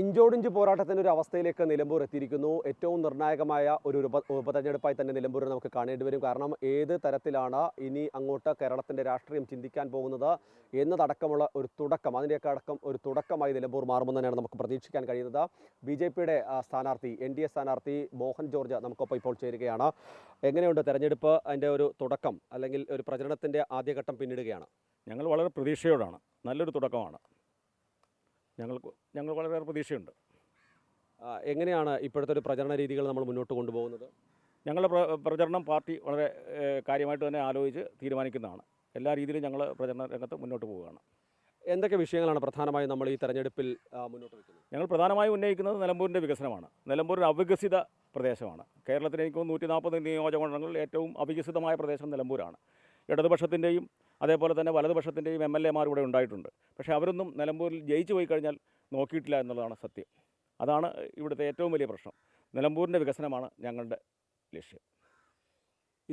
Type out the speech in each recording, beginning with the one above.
ഇഞ്ചോടിഞ്ച് പോരാട്ടത്തിന്റെ ഒരു അവസ്ഥയിലേക്ക് നിലമ്പൂർ എത്തിയിരിക്കുന്നു. ഏറ്റവും നിർണായകമായ ഒരു ഉപ ഉപതെരഞ്ഞെടുപ്പായി തന്നെ നിലമ്പൂരിൽ നമുക്ക് കാണേണ്ടി വരും. കാരണം ഏത് തരത്തിലാണ് ഇനി അങ്ങോട്ട് കേരളത്തിന്റെ രാഷ്ട്രീയം ചിന്തിക്കാൻ പോകുന്നത് എന്നതടക്കമുള്ള ഒരു തുടക്കം അതിന്റെയൊക്കെ അടക്കം ഒരു തുടക്കമായി നിലമ്പൂർ മാറുമെന്ന് തന്നെയാണ് നമുക്ക് പ്രതീക്ഷിക്കാൻ കഴിയുന്നത്. ബി ജെ പിയുടെ സ്ഥാനാർത്ഥി എൻ ഡി എ സ്ഥാനാർത്ഥി മോഹൻ ജോർജ് നമുക്കൊപ്പം ഇപ്പോൾ ചേരുകയാണ്. എങ്ങനെയുണ്ട് തെരഞ്ഞെടുപ്പ്? അതിന്റെ ഒരു തുടക്കം അല്ലെങ്കിൽ ഒരു പ്രചരണത്തിന്റെ ആദ്യഘട്ടം പിന്നിടുകയാണ്. ഞങ്ങൾ വളരെ പ്രതീക്ഷയോടാണ്. നല്ലൊരു തുടക്കമാണ്. ഞങ്ങൾക്ക് ഞങ്ങൾ വളരെയേറെ പ്രതീക്ഷയുണ്ട്. എങ്ങനെയാണ് ഇപ്പോഴത്തെ ഒരു പ്രചരണ രീതികൾ നമ്മൾ മുന്നോട്ട് കൊണ്ടുപോകുന്നത്? ഞങ്ങളുടെ പ്ര- പ്രചരണം പാർട്ടി വളരെ കാര്യമായിട്ട് തന്നെ ആലോചിച്ച് തീരുമാനിക്കുന്നതാണ്. എല്ലാ രീതിയിലും ഞങ്ങൾ പ്രചരണ രംഗത്ത് മുന്നോട്ട് പോവുകയാണ്. എന്തൊക്കെ വിഷയങ്ങളാണ് പ്രധാനമായും നമ്മൾ ഈ തെരഞ്ഞെടുപ്പിൽ മുന്നോട്ട് വയ്ക്കുന്നത് ഞങ്ങൾ പ്രധാനമായും ഉന്നയിക്കുന്നത് നിലമ്പൂരിന്റെ വികസനമാണ്. നിലമ്പൂർ ഒരു അവികസിത പ്രദേശമാണ്. കേരളത്തിലെ എനിക്ക് നൂറ്റി നാൽപ്പത് നിയോജകമണ്ഡലങ്ങളിൽ ഏറ്റവും അവികസിതമായ പ്രദേശം നിലമ്പൂരാണ്. ഇടതുപക്ഷത്തിന്റെയും അതേപോലെ തന്നെ വലതുപക്ഷത്തിന്റെയും എം എൽ എമാർ ഇവിടെ ഉണ്ടായിട്ടുണ്ട്. പക്ഷേ അവരൊന്നും നിലമ്പൂരിൽ ജയിച്ചു പോയി കഴിഞ്ഞാൽ നോക്കിയിട്ടില്ല എന്നുള്ളതാണ് സത്യം. അതാണ് ഇവിടുത്തെ ഏറ്റവും വലിയ പ്രശ്നം. നിലമ്പൂരിന്റെ വികസനമാണ് ഞങ്ങളുടെ ലക്ഷ്യം.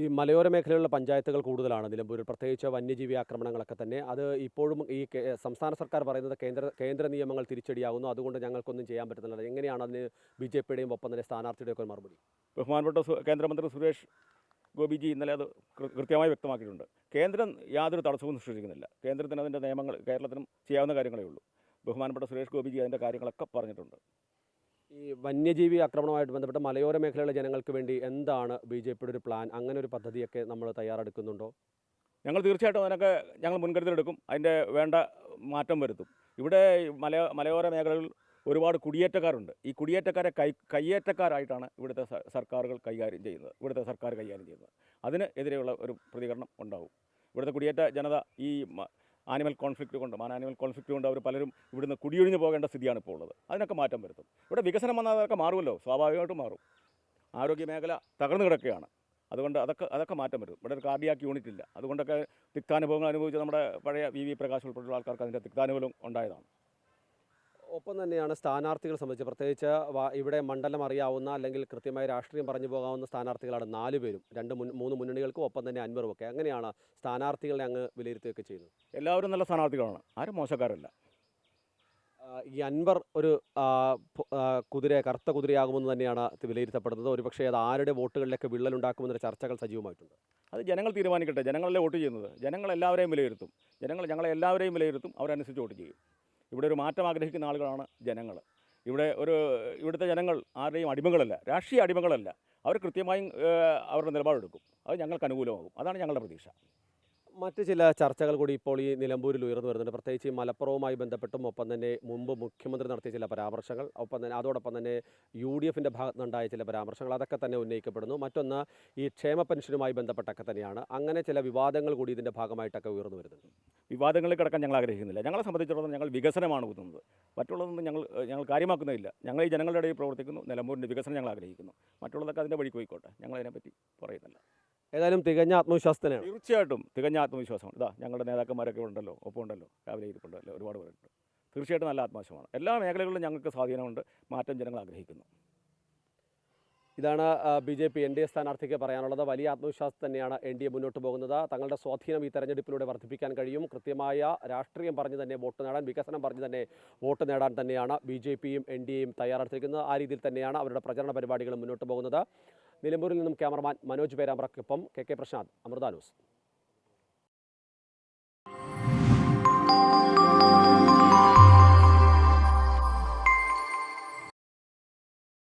ഈ മലയോര മേഖലയിലുള്ള പഞ്ചായത്തുകൾ കൂടുതലാണ് നിലമ്പൂരിൽ. പ്രത്യേകിച്ച് വന്യജീവി ആക്രമണങ്ങളൊക്കെ തന്നെ. അത് ഇപ്പോഴും ഈ സംസ്ഥാന സർക്കാർ പറയുന്നത് കേന്ദ്ര കേന്ദ്ര നിയമങ്ങൾ തിരിച്ചടിയാകുന്നു അതുകൊണ്ട് ഞങ്ങൾക്കൊന്നും ചെയ്യാൻ പറ്റുന്നില്ല. എങ്ങനെയാണ് അതിന് ബി ജെ പിയുടെയും ഒപ്പം തന്നെ സ്ഥാനാർത്ഥിയുടെയൊക്കെ മറുപടി? ബഹുമാനപ്പെട്ട കേന്ദ്രമന്ത്രി സുരേഷ് ഗോപിജി ഇന്നലെ അത് കൃത്യമായി വ്യക്തമാക്കിയിട്ടുണ്ട്. കേന്ദ്രം യാതൊരു തടസ്സവും സൃഷ്ടിക്കുന്നില്ല കേന്ദ്രത്തിന് അതിന്റെ നിയമങ്ങൾ കേരളത്തിനും ചെയ്യാവുന്ന കാര്യങ്ങളേ ഉള്ളൂ. ബഹുമാനപ്പെട്ട സുരേഷ് ഗോപിജി അതിന്റെ കാര്യങ്ങളൊക്കെ പറഞ്ഞിട്ടുണ്ട്. ഈ വന്യജീവി ആക്രമണവുമായിട്ട് ബന്ധപ്പെട്ട മലയോര മേഖലയിലെ ജനങ്ങൾക്ക് വേണ്ടി എന്താണ് ബി ജെ പിയുടെ ഒരു പ്ലാൻ? അങ്ങനെ ഒരു പദ്ധതിയൊക്കെ നമ്മൾ തയ്യാറെടുക്കുന്നുണ്ടോ? ഞങ്ങൾ തീർച്ചയായിട്ടും അതിനൊക്കെ ഞങ്ങൾ മുൻകരുതലെടുക്കും. അതിന്റെ വേണ്ട മാറ്റം വരുത്തും. ഇവിടെ മല മലയോര മേഖലകളിൽ ഒരുപാട് കുടിയേറ്റക്കാരുണ്ട്. ഈ കുടിയേറ്റക്കാരെ കൈ കയ്യേറ്റക്കാരായിട്ടാണ് ഇവിടുത്തെ സർക്കാരുകൾ കൈകാര്യം ചെയ്യുന്നത്. ഇവിടുത്തെ സർക്കാർ കൈകാര്യം ചെയ്യുന്നത്. അതിന് എതിരെയുള്ള ഒരു പ്രതികരണം ഉണ്ടാവും. ഇവിടുത്തെ കുടിയേറ്റ ജനത ഈ ആനിമൽ കോൺഫ്ലിക്റ്റ് കൊണ്ട് ആനിമൽ കോൺഫ്ലിക്റ്റ് കൊണ്ട് അവർ പലരും ഇവിടുന്ന് കുടിയൊഴിഞ്ഞു പോകേണ്ട സ്ഥിതിയാണ് ഇപ്പോൾ ഉള്ളത്. അതിനൊക്കെ മാറ്റം വരുത്തും. ഇവിടെ വികസനം വന്നാൽ അതൊക്കെ മാറുമല്ലോ? സ്വാഭാവികമായിട്ടും മാറും. ആരോഗ്യ മേഖല തകർന്നു കിടക്കുകയാണ്. അതുകൊണ്ട് അതൊക്കെ അതൊക്കെ മാറ്റം വരും ഇവിടെ ഒരു കാർഡിയാക്ക് യൂണിറ്റ് ഇല്ല. അതുകൊണ്ടൊക്കെ തിക്താനുഭവങ്ങൾ അനുഭവിച്ച നമ്മുടെ പഴയ വി വി പ്രകാശ് ഉൾപ്പെടെയുള്ള ആൾക്കാർക്ക് അതിന്റെ തിക്താനുഭവം ഉണ്ടായതാണ്. ഒപ്പം തന്നെയാണ് സ്ഥാനാർത്ഥികളെ സംബന്ധിച്ച് പ്രത്യേകിച്ച് ഇവിടെ മണ്ഡലം അറിയാവുന്ന അല്ലെങ്കിൽ കൃത്യമായി രാഷ്ട്രീയം പറഞ്ഞു പോകാവുന്ന സ്ഥാനാർത്ഥികളാണ് നാല് പേരും. രണ്ട് മുൻ മൂന്ന് മുന്നണികൾക്കും ഒപ്പം തന്നെ അൻവറും ഒക്കെ. അങ്ങനെയാണ് സ്ഥാനാർത്ഥികളെ അങ്ങ് വിലയിരുത്തുകയൊക്കെ ചെയ്യുന്നത്? എല്ലാവരും നല്ല സ്ഥാനാർത്ഥികളാണ്. ആരും മോശക്കാരല്ല. ഈ അൻവർ ഒരു കുതിര കറുത്ത കുതിരയാകുമെന്ന് തന്നെയാണ് വിലയിരുത്തപ്പെടുന്നത്. ഒരുപക്ഷേ അത് ആരുടെ വോട്ടുകളിലൊക്കെ വിള്ളലുണ്ടാക്കുമെന്നൊരു ചർച്ചകൾ സജീവമായിട്ടുണ്ട്. അത് ജനങ്ങൾ തീരുമാനിക്കട്ടെ. ജനങ്ങളല്ലേ വോട്ട് ചെയ്യുന്നത്? ജനങ്ങൾ എല്ലാവരെയും വിലയിരുത്തും. ജനങ്ങൾ ഞങ്ങളെ എല്ലാവരെയും വിലയിരുത്തും. അവരനുസരിച്ച് വോട്ട് ചെയ്യും. ഇവിടെ ഒരു മാറ്റം ആഗ്രഹിക്കുന്ന ആളുകളാണ് ജനങ്ങൾ. ഇവിടെ ഒരു ഇവിടുത്തെ ജനങ്ങൾ ആരുടെയും അടിമകളല്ല രാഷ്ട്രീയ അടിമകളല്ല. അവർ കൃത്യമായും അവരുടെ നിലപാടെടുക്കും. അത് ഞങ്ങൾക്ക് അനുകൂലമാകും. അതാണ് ഞങ്ങളുടെ പ്രതീക്ഷ. മറ്റ് ചില ചർച്ചകൾ കൂടി ഇപ്പോൾ ഈ നിലമ്പൂരിൽ ഉയർന്നു വരുന്നുണ്ട്. പ്രത്യേകിച്ച് ഈ മലപ്പുറവുമായി ബന്ധപ്പെട്ടും ഒപ്പം തന്നെ മുമ്പ് മുഖ്യമന്ത്രി നടത്തിയ ചില പരാമർശങ്ങൾ ഒപ്പം തന്നെ അതോടൊപ്പം തന്നെ യു ഡി എഫിന്റെ ഭാഗത്തുനിന്നുണ്ടായ ചില പരാമർശങ്ങൾ അതൊക്കെ തന്നെ ഉന്നയിക്കപ്പെടുന്നു. മറ്റൊന്ന് ഈ ക്ഷേമ പെൻഷനുമായി ബന്ധപ്പെട്ടൊക്കെ തന്നെയാണ്. അങ്ങനെ ചില വിവാദങ്ങൾ കൂടി ഇതിന്റെ ഭാഗമായിട്ടൊക്കെ ഉയർന്നു വരുന്നുണ്ട്. വിവാദങ്ങളിൽ കിടക്കാൻ ഞങ്ങൾ ആഗ്രഹിക്കുന്നില്ല. ഞങ്ങളെ സംബന്ധിച്ചിടത്തോളം ഞങ്ങൾ വികസനമാണ് ഊതുന്നത്. മറ്റുള്ളതൊന്നും ഞങ്ങൾ ഞങ്ങൾ കാര്യമാക്കുന്നില്ല. ഞങ്ങൾ ഈ ജനങ്ങളുടെ ഇടയിൽ പ്രവർത്തിക്കുന്നു നിലമ്പൂരിന്റെ വികസനം ഞങ്ങൾ ആഗ്രഹിക്കുന്നു. മറ്റുള്ളതൊക്കെ അതിന്റെ വഴിക്ക് പോയിക്കോട്ടെ. ഞങ്ങൾ അതിനെപ്പറ്റി പറയുന്നില്ല. ഏതായാലും തികഞ്ഞ ആത്മവിശ്വാസത്തിനാണ്. തീർച്ചയായിട്ടും തികഞ്ഞ ആത്മവിശ്വാസമാണ്. ഇതാ ഞങ്ങളുടെ നേതാക്കന്മാരൊക്കെ ഉണ്ടല്ലോ ഒപ്പമുണ്ടല്ലോ രാവിലെ ഇരിപ്പുണ്ടല്ലോ ഒരുപാട് പേരുണ്ട്. തീർച്ചയായിട്ടും നല്ല ആത്മവിശ്വാസമാണ്. എല്ലാ മേഖലകളിലും ഞങ്ങൾക്ക് സ്വാധീനമുണ്ട്. മാറ്റം ജനങ്ങൾ ആഗ്രഹിക്കുന്നു. ഇതാണ് B J P N D A സ്ഥാനാർത്ഥിക്ക് പറയാനുള്ളത്. വലിയ ആത്മവിശ്വാസം തന്നെയാണ് എൻ ഡി എ മുന്നോട്ട് പോകുന്നത്. തങ്ങളുടെ സ്വാധീനം ഈ തെരഞ്ഞെടുപ്പിലൂടെ വർദ്ധിപ്പിക്കാൻ കഴിയും. കൃത്യമായ രാഷ്ട്രീയം പറഞ്ഞ് തന്നെ വോട്ട് നേടാൻ വികസനം പറഞ്ഞ് തന്നെ വോട്ട് നേടാൻ തന്നെയാണ് ബി ജെ പിയും എൻ ഡി എയും തയ്യാറെടുത്തിരിക്കുന്നത്. ആ രീതിയിൽ തന്നെയാണ് അവരുടെ പ്രചരണ പരിപാടികൾ മുന്നോട്ട് പോകുന്നത്. നിലമ്പൂരിൽ നിന്നും cameraman Manoj പേരാമ്പ്രക്കൊപ്പം K K Prashanth Amrita news.